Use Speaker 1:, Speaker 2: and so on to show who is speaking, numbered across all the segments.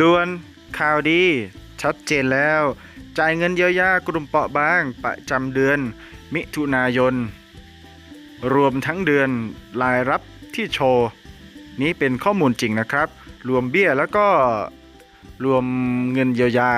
Speaker 1: ด่วนข่าวดี ชัดเจนแล้ว จ่ายเงินเยียวยากลุ่มเปราะบาง ประจำเดือน มิถุนายน รวมทั้งเดือนรายรับที่โชว์ นี้เป็นข้อมูลจริงนะครับ รวมเบี้ยแล้วก็รวมเงินเยียวยา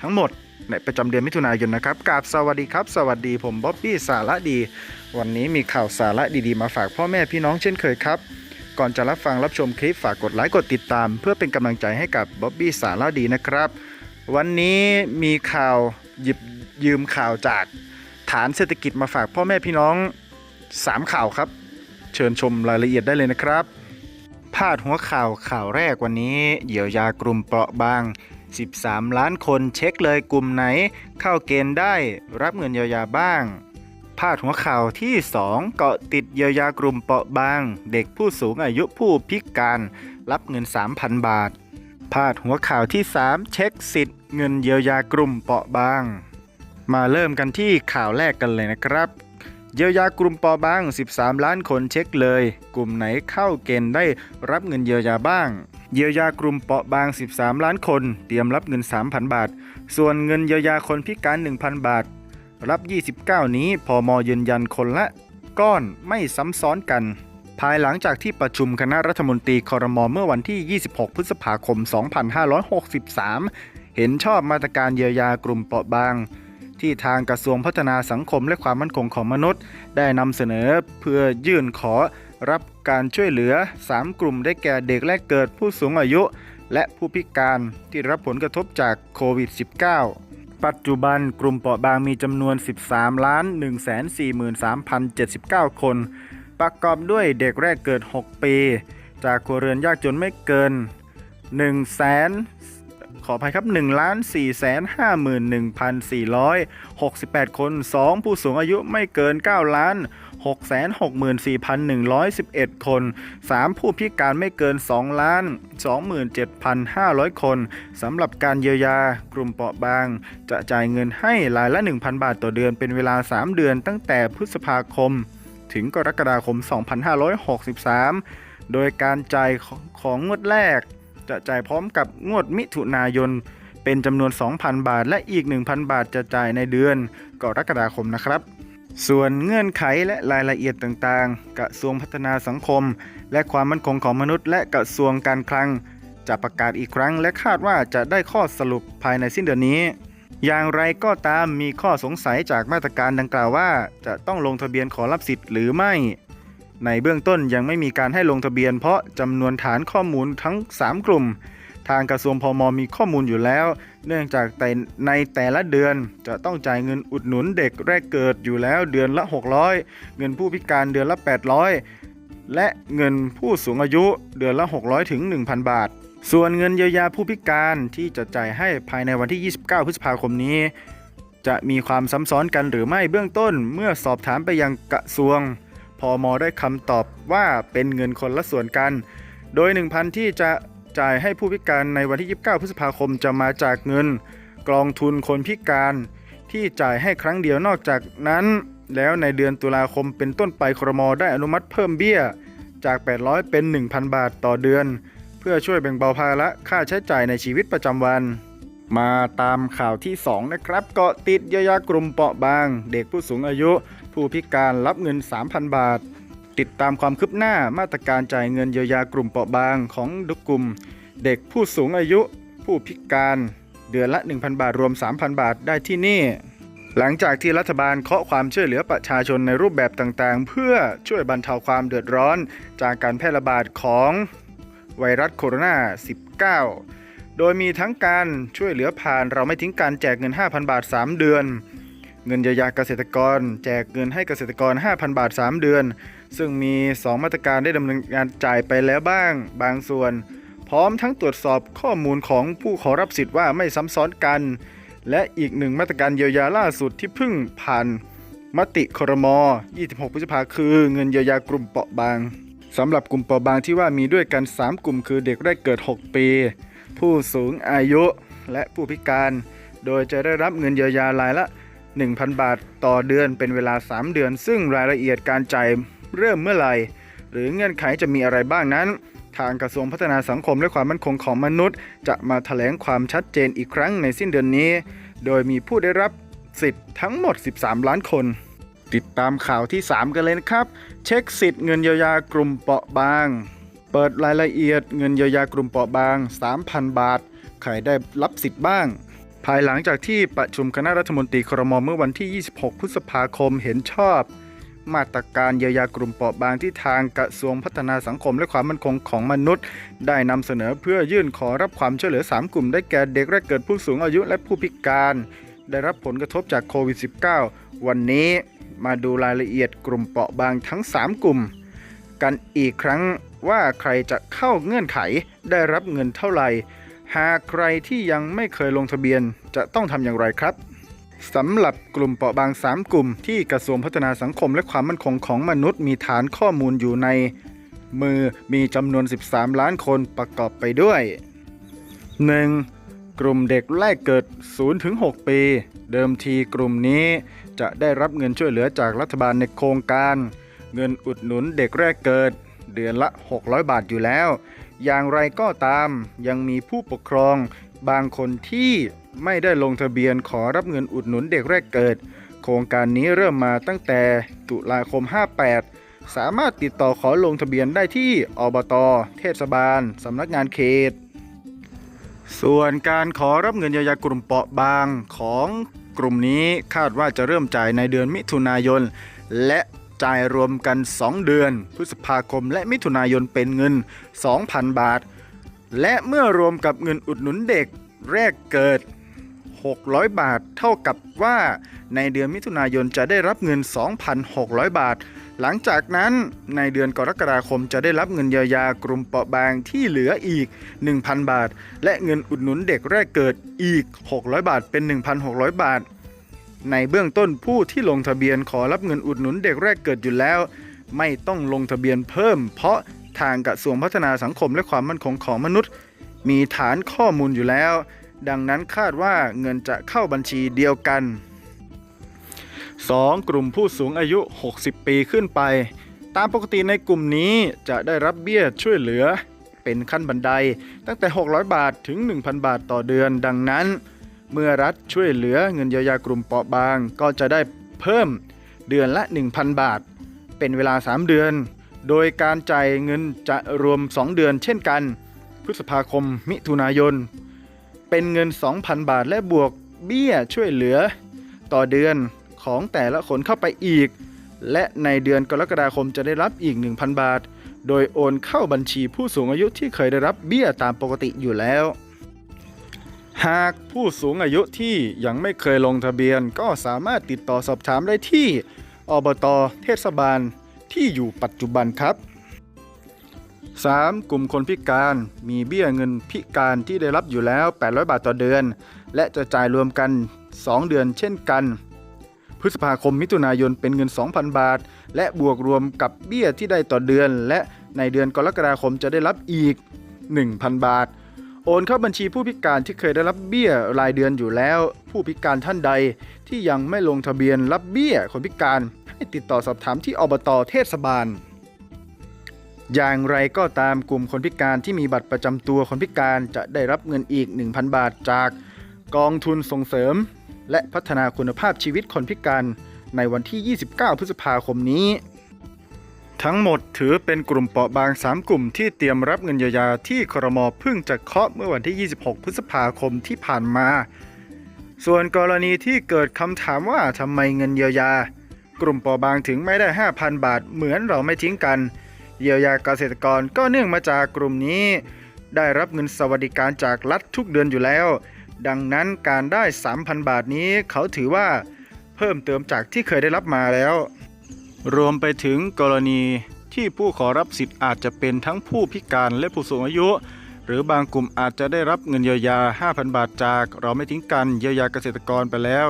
Speaker 1: ทั้งหมดในประจำเดือนมิถุนายนนะครับกราบสวัสดีครับ สวัสดีผมบ๊อบบี้สาระดี วันนี้มีข่าวสาระดีๆ มาฝากพ่อแม่พี่น้องเช่นเคยครับ ก่อนจะรับฟังรับชมคลิปฝากกดไลค์กดติดตาม เพื่อเป็นกำลังใจให้กับบ๊อบบี้สาระดีนะครับ วันนี้มีข่าวหยิบยืมข่าวจากฐานเศรษฐกิจมาฝากพ่อแม่พี่น้อง 3 ข่าวครับ เชิญชมรายละเอียดได้เลยนะครับพาดหัวข่าวข่าวแรกวันนี้เยียวยากลุ่มเปราะบาง 13 ล้านคนเช็คเลยกลุ่มไหน เข้าเกณฑ์ได้รับเงินเยียวยาบ้าง พาดหัวข่าวที่ 2 เกาะติดเยียวยากลุ่มเปราะบาง เด็กผู้สูงอายุผู้พิการ รับเงิน 3,000 บาท พาดหัวข่าวที่ 3 เช็คสิทธิ์เงินเยียวยากลุ่มเปราะบาง มาเริ่มกันที่ข่าวแรกกันเลยนะครับ เยียวยากลุ่มเปราะบาง 13 ล้านคนเช็คเลย กลุ่มไหนเข้าเกณฑ์ได้รับเงินเยียวยาบ้างเยียวยากลุ่มเปราะบาง 13 ล้านคน เตรียมรับเงิน 3,000 บาท ส่วนเงินเยียวยาคนพิการ 1,000 บาท รับ 29 นี้พอมยืนยันคนละ ก้อนไม่ซ้ำซ้อนกัน ภายหลังจากที่ประชุมคณะรัฐมนตรีคอรมอเมื่อวันที่ 26 พฤษภาคม 2563 เห็นชอบมาตรการเยียวยากลุ่มเปราะบาง ที่ทางกระทรวงพัฒนาสังคมและความมั่นคงของมนุษย์ ได้นำเสนอเพื่อยื่นขอรับการช่วยเหลือ 3 กลุ่มได้แก่เด็กแรกเกิดผู้สูงอายุ และผู้พิการที่รับผลกระทบจากโควิด -19 ปัจจุบันกลุ่มเปราะบางมีจำนวน 13 ล้าน 143,079 คน ประกอบด้วยเด็กแรกเกิด 6 ปี จากครัวเรือนยากจนไม่เกิน 1 0 0ขออภัยครับ1ล้าน4แสน51,468 คน 2 ผู้สูงอายุไม่เกิน 9 ล้าน 6แสน64,111 คน 3 ผู้พิการไม่เกิน 2 ล้าน 27,500 คน สำหรับการเยียวยากลุ่มเปราะบาง จะจ่ายเงินให้รายละ 1,000 บาทต่อเดือนเป็นเวลา 3 เดือนตั้งแต่พฤษภาคม ถึงกรกฎาคม 2563 โดยการจ่ายของงวดแรก จะจ่ายพร้อมกับงวดมิถุนายน เป็นจำนวน 2,000 บาท และอีก 1,000 บาทจะจ่ายในเดือนกรกฎาคมนะครับ ส่วนเงื่อนไขและรายละเอียดต่างๆ กระทรวงพัฒนาสังคม และความมั่นคงของมนุษย์ และกระทรวงการคลัง จะประกาศอีกครั้ง และคาดว่าจะได้ข้อสรุปภายในสิ้นเดือนนี้ อย่างไรก็ตามมีข้อสงสัยจากมาตรการดังกล่าวว่า จะต้องลงทะเบียนขอรับสิทธิ์หรือไม่ ในเบื้องต้นยังไม่มีการให้ลงทะเบียน เพราะจำนวนฐานข้อมูลทั้ง 3 กลุ่ม ทางกระทรวงพมมีข้อมูลอยู่แล้ว เนื่องจากแต่ในแต่ละเดือนจะต้องจ่ายเงินอุดหนุนเด็กแรกเกิดอยู่แล้วเดือนละ 600 เงินผู้พิการเดือนละ 800 และเงินผู้สูงอายุเดือนละ 600 ถึง 1,000 บาท ส่วนเงินเยียวยาผู้พิการที่จะจ่ายให้ภายในวันที่ 29 พฤษภาคมนี้ จะมีความซ้ำซ้อนกันหรือไม่เบื้องต้นเมื่อสอบถามไปยังกระทรวงพอมได้คำตอบว่าเป็นเงินคนละส่วนกัน โดย 1,000 ที่จะ จ่ายให้ผู้พิการในวันที่ 29 พฤษภาคมจะมาจากเงิน กองทุนคนพิการที่จ่ายให้ครั้งเดียวนอกจากนั้น แล้วในเดือนตุลาคมเป็นต้นไปครมได้อนุมัติเพิ่มเบี้ยจาก 800 เป็น 1,000 บาทต่อเดือน เพื่อช่วยแบ่งเบาภาระค่าใช้จ่ายในชีวิตประจำวัน มาตามข่าวที่ 2 นะครับ เกาะติดยียวยากลุ่มเปราะบาง เด็กผู้สูงอายุ ผู้พิการรับเงิน 3,000 บาท ติดตามความคืบหน้ามาตรการจ่ายเงินเยียวยากลุ่มเปราะบางของทุกกลุ่ม เด็กผู้สูงอายุผู้พิการ เดือนละ 1,000 บาทรวม 3,000 บาทได้ที่นี่ หลังจากที่รัฐบาลเคาะความช่วยเหลือประชาชนในรูปแบบต่างๆ เพื่อช่วยบรรเทาความเดือดร้อน จากการแพร่ระบาดของไวรัสโคโรนา 19 โดยมีทั้งการช่วยเหลือผ่านเราไม่ทิ้งการแจกเงิน 5,000 บาท 3 เดือน เงินเยียวยาเกษตรกร แจกเงินให้เกษตรกร 5,000 บาท 3 เดือน ซึ่งมี 2 มาตรการได้ดำเนินงานจ่ายไปแล้วบ้าง บางส่วน พร้อมทั้งตรวจสอบข้อมูลของผู้ขอรับสิทธิ์ว่าไม่ซ้ำซ้อนกัน และอีกหนึ่งมาตรการเยียวยาล่าสุดที่เพิ่งผ่าน มติครม 26 พฤษภาคือเงินเยียวยากลุ่มเปราะบางสำหรับกลุ่มเปราะบางที่ว่ามีด้วยกัน 3 กลุ่มคือเด็กแรกเกิด 6 ปี ผู้สูงอายุและผู้พิการ โดยจะได้รับเงินเยียวยารายละ 1,000 บาทต่อเดือนเป็นเวลา 3 เดือน ซึ่งรายละเอียดการจ่าย เริ่มเมื่อไหร่ หรือเงื่อนไขจะมีอะไรบ้างนั้น ทางกระทรวงพัฒนาสังคมและความมั่นคงของมนุษย์ จะมาแถลงความชัดเจนอีกครั้งในสิ้นเดือนนี้ โดยมีผู้ได้รับสิทธิ์ทั้งหมด 13 ล้านคน ติดตามข่าวที่ 3 กันเลยนะครับ เช็คสิทธิ์เงินเยียวยากลุ่มเปราะบาง เปิดรายละเอียดเงินเยียวยากลุ่มเปราะบาง 3,000 บาท ใครได้รับสิทธิ์บ้างภายหลังจากที่ประชุมคณะรัฐมนตรีครมเมื่อวันที่ 26 พฤษภาคมเห็นชอบ มาตรการเยียวยากลุ่มเปราะบางที่ทางกระทรวงพัฒนาสังคมและความมั่นคงของมนุษย์ ได้นำเสนอเพื่อยื่นขอรับความช่วยเหลือ 3 กลุ่มได้แก่เด็กแรกเกิดผู้สูงอายุและผู้พิการ ได้รับผลกระทบจากโควิด -19 วันนี้มาดูรายละเอียดกลุ่มเปราะบางทั้ง 3 กลุ่ม กันอีกครั้งว่าใครจะเข้าเงื่อนไขได้รับเงินเท่าไหร่ หากใครที่ยังไม่เคยลงทะเบียนจะต้องทำอย่างไรครับ สำหรับกลุ่มเปราะบาง 3 กลุ่มที่กระทรวงพัฒนาสังคมและความมั่นคงของมนุษย์มีฐานข้อมูลอยู่ใน มือมีจำนวน 13 ล้านคนประกอบไปด้วย 1. กลุ่มเด็กแรกเกิด 0-6 ปี เดิมทีกลุ่มนี้จะได้รับเงินช่วยเหลือจากรัฐบาลในโครงการ เงินอุดหนุนเด็กแรกเกิด เดือนละ 600 บาทอยู่แล้ว อย่างไรก็ตามยังมีผู้ปกครองบางคนที่ ไม่ได้ลงทะเบียนขอรับเงินอุดหนุนเด็กแรกเกิด โครงการนี้เริ่มมาตั้งแต่ตุลาคม 58 สามารถติดต่อขอลงทะเบียนได้ที่อบต เทศบาล สำนักงานเขต ส่วนการขอรับเงินเยียวยากลุ่มเปราะบางของกลุ่มนี้คาดว่าจะเริ่มจ่ายในเดือนมิถุนายน และจ่ายรวมกัน 2 เดือน พฤษภาคมและมิถุนายนเป็นเงิน 2,000 บาท และเมื่อรวมกับเงินอุดหนุนเด็กแรกเกิด 600 บาท เท่ากับว่าในเดือนมิถุนายนจะได้รับเงิน 2,600 บาท หลังจากนั้นในเดือนกรกฎาคมจะได้รับเงินเยียวยากลุ่มเปราะบางที่เหลืออีก 1,000 บาท และเงินอุดหนุนเด็กแรกเกิดอีก 600 บาทเป็น 1,600 บาท ในเบื้องต้นผู้ที่ลงทะเบียนขอรับเงินอุดหนุนเด็กแรกเกิดอยู่แล้ว ไม่ต้องลงทะเบียนเพิ่ม เพราะทางกระทรวงพัฒนาสังคมและความมั่นคงของมนุษย์ มีฐานข้อมูลอยู่แล้ว ดังนั้นคาดว่าเงินจะเข้าบัญชีเดียวกัน 2. กลุ่มผู้สูงอายุ 60 ปีขึ้นไป ตามปกติในกลุ่มนี้จะได้รับเบี้ยช่วยเหลือ เป็นขั้นบันไดตั้งแต่ 600 บาทถึง 1,000 บาทต่อเดือน ดังนั้น เมื่อรัฐช่วยเหลือเงินเยียวยากลุ่มเปราะบาง ก็จะได้เพิ่มเดือนละ 1,000 บาท เป็นเวลา 3 เดือน โดยการจ่ายเงินจะรวม 2 เดือนเช่นกัน พฤษภาคม มิถุนายน เป็นเงิน 2,000 บาทและบวกเบี้ยช่วยเหลือ ต่อเดือนของแต่ละคนเข้าไปอีก และในเดือนกรกฎาคมจะได้รับอีก 1,000 บาท โดยโอนเข้าบัญชีผู้สูงอายุที่เคยได้รับเบี้ยตามปกติอยู่แล้ว หากผู้สูงอายุที่ยังไม่เคยลงทะเบียนก็สามารถติดต่อสอบถามได้ที่อบตเทศบาลที่อยู่ปัจจุบันครับ 3. กลุ่มคนพิการมีเบี้ยเงินพิการที่ได้รับอยู่แล้ว 800 บาทต่อเดือน และจะจ่ายรวมกัน 2 เดือนเช่นกัน พฤษภาคมมิถุนายนเป็นเงิน 2,000 บาท และบวกรวมกับเบี้ยที่ได้ต่อเดือน และในเดือนกรกฎาคมจะได้รับอีก 1,000 บาท โอนเข้าบัญชีผู้พิการที่เคยได้รับเบี้ยรายเดือนอยู่แล้ว ผู้พิการท่านใดที่ยังไม่ลงทะเบียนรับเบี้ยคนพิการ ให้ติดต่อสอบถามที่อบตเทศบาล อย่างไรก็ตามกลุ่มคนพิการที่มีบัตรประจำตัวคนพิการจะได้รับเงินอีก 1,000 บาทจากกองทุนส่งเสริม และพัฒนาคุณภาพชีวิตคนพิการในวันที่ 29 พฤษภาคมนี้ ทั้งหมดถือเป็นกลุ่มเปราะบาง 3 กลุ่มที่เตรียมรับเงินเยียวยาที่ครมเพิ่งจะเคาะเมื่อวันที่ 26 พฤษภาคมที่ผ่านมา ส่วนกรณีที่เกิดคำถามว่าทำไมเงินเยียวยา กลุ่มเปราะบางถึงไม่ได้ 5,000 บาทเหมือนเราไม่ทิ้งกัน เยียวยาเกษตรกรก็เนื่องมาจากกลุ่มนี้ ได้รับเงินสวัสดิการจากรัฐทุกเดือนอยู่แล้ว ดังนั้นการได้ 3,000 บาทนี้เขาถือว่า เพิ่มเติมจากที่เคยได้รับมาแล้ว รวมไปถึงกรณีที่ผู้ขอรับสิทธิ์อาจจะเป็นทั้งผู้พิการและผู้สูงอายุ หรือบางกลุ่มอาจจะได้รับเงินเยียวยา 5,000 บาทจากเราไม่ทิ้งกันเยียวยาเกษตรกรไปแล้ว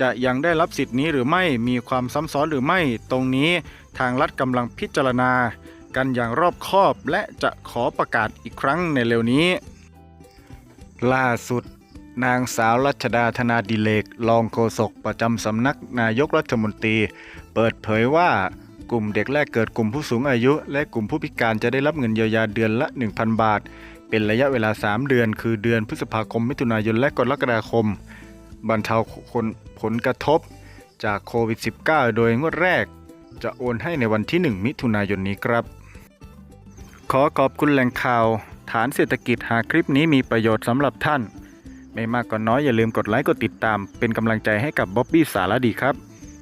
Speaker 1: จะยังได้รับสิทธิ์นี้หรือไม่มีความซ้ำซ้อนหรือไม่ตรงนี้ ทางรัฐกำลังพิจารณากันอย่างรอบคอบและจะขอประกาศอีกครั้งในเร็วนี้ ล่าสุด นางสาวรัชดาธนาดิเลกรองโฆษกประจำสำนักนายกรัฐมนตรี เปิดเผยว่ากลุ่มเด็กแรกเกิดกลุ่มผู้สูงอายุ และกลุ่มผู้พิการจะได้รับเงินเยียวยาเดือนละ 1,000 บาท เป็นระยะเวลา 3 เดือน คือเดือนพฤษภาคม มิถุนายนและกรกฎาคม บรรเทาคนผลกระทบจากโควิด -19 โดยงวดแรก จะโอนให้ในวันที่ 1 มิถุนายนนี้ครับ ขอขอบคุณแหล่งข่าว ฐานเศรษฐกิจหากคลิปนี้มีประโยชน์สำหรับท่าน ไม่มากก็น้อยอย่าลืมกดไลค์กดติดตาม เป็นกำลังใจให้กับบ๊อบบี้สารดีครับ